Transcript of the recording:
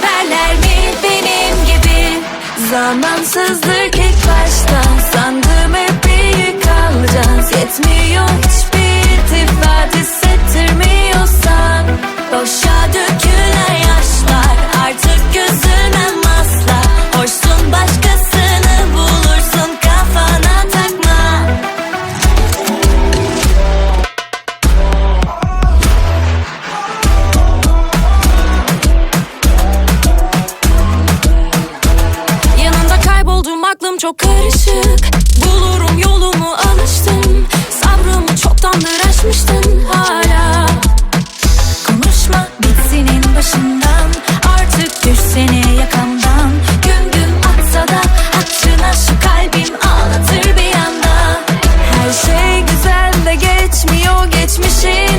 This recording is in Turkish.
severler mi benim gibi? Zamansızlık ilk başta Sandığım hep büyük kalacağız. Yetmiyor Aklım çok karışık. Bulurum yolumu alıştım. Sabrımı çoktandır aşmıştın hala. Konuşma bitsenin başından. Artık düşsene yakamdan. Güm güm atsa da Hatırına şu kalbim ağlatır bir anda Her şey güzel de geçmiyor geçmişim.